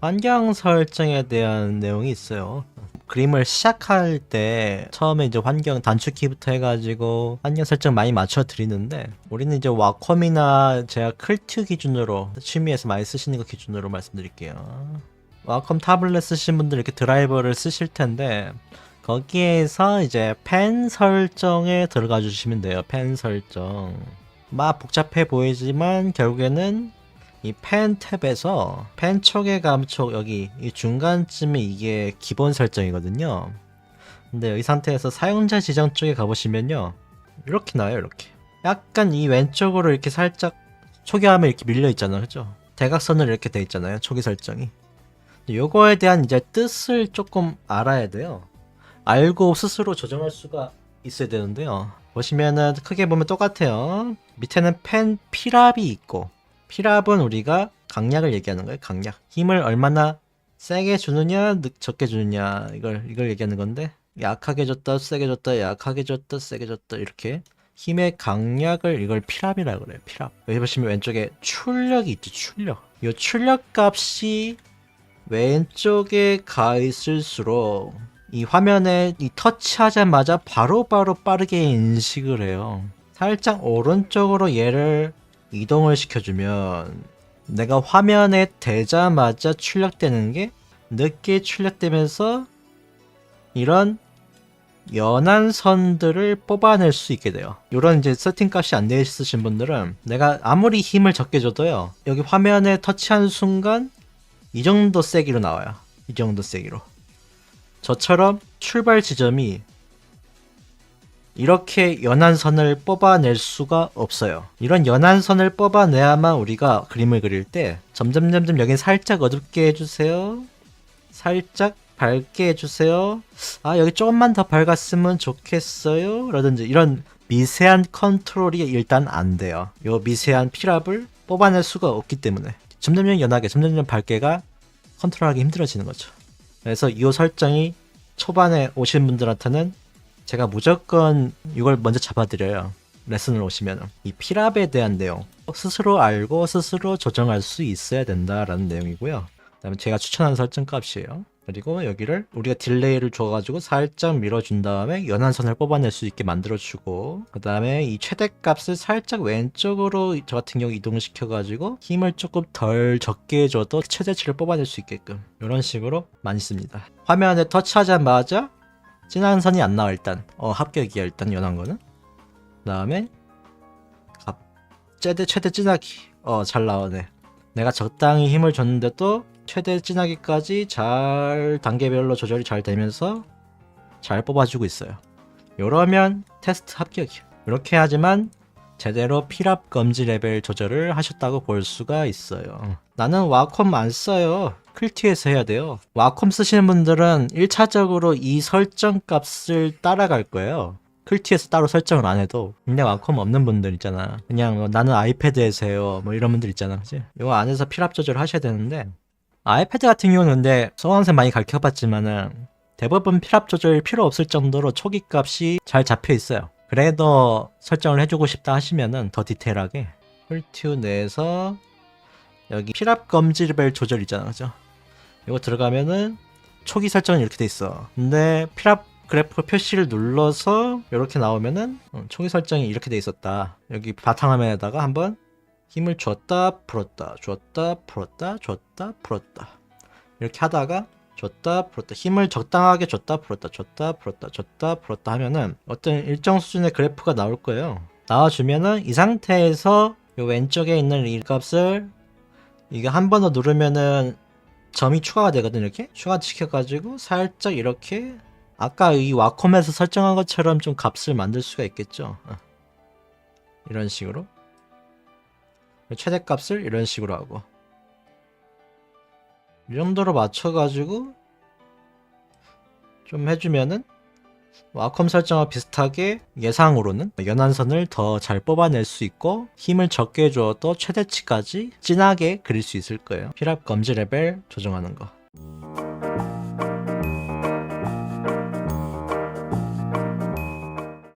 환경 설정에 대한 내용이 있어요. 그림을 시작할 때 처음에 이제 환경 단축키부터 해가지고 환경 설정 많이 맞춰 드리는데 우리는 이제 와콤이나 제가 클튜 기준으로 취미에서 많이 쓰시는 거 기준으로 말씀드릴게요. 와콤 타블렛 쓰신 분들 이렇게 드라이버를 쓰실 텐데 거기에서 이제 펜 설정에 들어가 주시면 돼요. 펜 설정. 막 복잡해 보이지만 결국에는 이 펜 탭에서 펜 초계 감촉 여기 이 중간쯤에 이게 기본 설정이거든요. 근데 여기 상태에서 사용자 지정 쪽에 가보시면요. 이렇게 나와요, 이렇게. 약간 이 왼쪽으로 이렇게 살짝 초기화하면 이렇게 밀려 있잖아요, 그죠? 대각선으로 이렇게 돼 있잖아요, 초기 설정이. 요거에 대한 이제 뜻을 조금 알아야 돼요. 알고 스스로 조정할 수가 있어야 되는데요. 보시면은 크게 보면 똑같아요. 밑에는 펜 피랍이 있고 피랍은 우리가 강약을 얘기하는 거예요. 강약. 힘을 얼마나 세게 주느냐, 느- 적게 주느냐 이걸 이걸 얘기하는 건데 약하게 줬다, 세게 줬다, 약하게 줬다, 세게 줬다 이렇게 힘의 강약을 이걸 피랍이라고 그래요. 피랍. 여기 보시면 왼쪽에 출력이 있죠. 출력. 이 출력 값이 왼쪽에 가 있을수록 이 화면에 이 터치하자마자 바로바로 빠르게 인식을 해요. 살짝 오른쪽으로 얘를 이동을 시켜주면 내가 화면에 대자마자 출력되는 게 늦게 출력되면서 이런 연한 선들을 뽑아낼 수 있게 돼요. 이런 이제 세팅 값이 안 되어 있으신 분들은 내가 아무리 힘을 적게 줘도요. 여기 화면에 터치한 순간 이 정도 세기로 나와요. 이 정도 세기로. 저처럼 출발 지점이 이렇게 연한 선을 뽑아낼 수가 없어요. 이런 연한 선을 뽑아내야만 우리가 그림을 그릴 때 점점 점점 여긴 살짝 어둡게 해주세요. 살짝 밝게 해주세요. 아 여기 조금만 더 밝았으면 좋겠어요. 라든지 이런 미세한 컨트롤이 일단 안 돼요. 요 미세한 피랍을 뽑아낼 수가 없기 때문에 점점점 연하게 점점점 밝게가 컨트롤하기 힘들어지는 거죠. 그래서 이 설정이 초반에 오신 분들한테는 제가 무조건 이걸 먼저 잡아드려요. 레슨을 오시면 이 피랍에 대한 내용 스스로 알고 스스로 조정할 수 있어야 된다라는 내용이고요. 그다음에 제가 추천하는 설정 값이에요. 그리고 여기를 우리가 딜레이를 줘가지고 살짝 밀어준 다음에 연한 선을 뽑아낼 수 있게 만들어주고 그 다음에 이 최대값을 살짝 왼쪽으로 저 같은 경우 이동시켜가지고 힘을 조금 덜 적게 줘도 최대치를 뽑아낼 수 있게끔 이런 식으로 많이 씁니다. 화면에 터치하자마자 진한 선이 안 나와 일단. 어 합격이야 일단 연한 거는. 그 다음에 갑 최대 최대 진하기. 어 잘 나오네. 내가 적당히 힘을 줬는데도 최대 진하기까지 잘 단계별로 조절이 잘 되면서 잘 뽑아주고 있어요. 이러면 테스트 합격이야 이렇게 하지만 제대로 피랍 검지 레벨 조절을 하셨다고 볼 수가 있어요. 나는 와콤 안 써요. 클티에서 해야 돼요. 와콤 쓰시는 분들은 1차적으로 이 설정 값을 따라갈 거예요. 클티에서 따로 설정을 안 해도 근데 와콤 없는 분들 있잖아. 그냥 뭐 나는 아이패드에서 해요. 뭐 이런 분들 있잖아. 그지? 이거 안에서 피랍 조절을 하셔야 되는데 아이패드 같은 경우는 근데 소원생 많이 가르쳐봤지만은 대부분 피랍 조절 필요 없을 정도로 초기 값이 잘 잡혀 있어요. 그래도 설정을 해주고 싶다 하시면은 더 디테일하게 풀튜 내에서 여기 피랍 검지 레벨 조절 있잖아, 그죠? 이거 들어가면은 초기 설정은 이렇게 돼 있어. 근데 피랍 그래프 표시를 눌러서 이렇게 나오면은 어, 초기 설정이 이렇게 돼 있었다. 여기 바탕화면에다가 한번 힘을 줬다 풀었다 줬다 풀었다 줬다 풀었다 이렇게 하다가 줬다 풀었다 힘을 적당하게 줬다 풀었다 줬다 풀었다 줬다 풀었다 하면은 어떤 일정 수준의 그래프가 나올 거예요 나와주면은 이 상태에서 요 왼쪽에 있는 이 값을 이게 한 번 더 누르면은 점이 추가가 되거든 이렇게? 추가 시켜 가지고 살짝 이렇게 아까 이 와콤에서 설정한 것처럼 좀 값을 만들 수가 있겠죠. 어. 이런 식으로. 최대값을 이런 식으로 하고. 이 정도로 맞춰가지고 좀 해주면은 와컴 설정과 비슷하게 예상으로는 연한선을 더 잘 뽑아낼 수 있고 힘을 적게 줘도 최대치까지 진하게 그릴 수 있을 거예요. 피랍 검지 레벨 조정하는 거.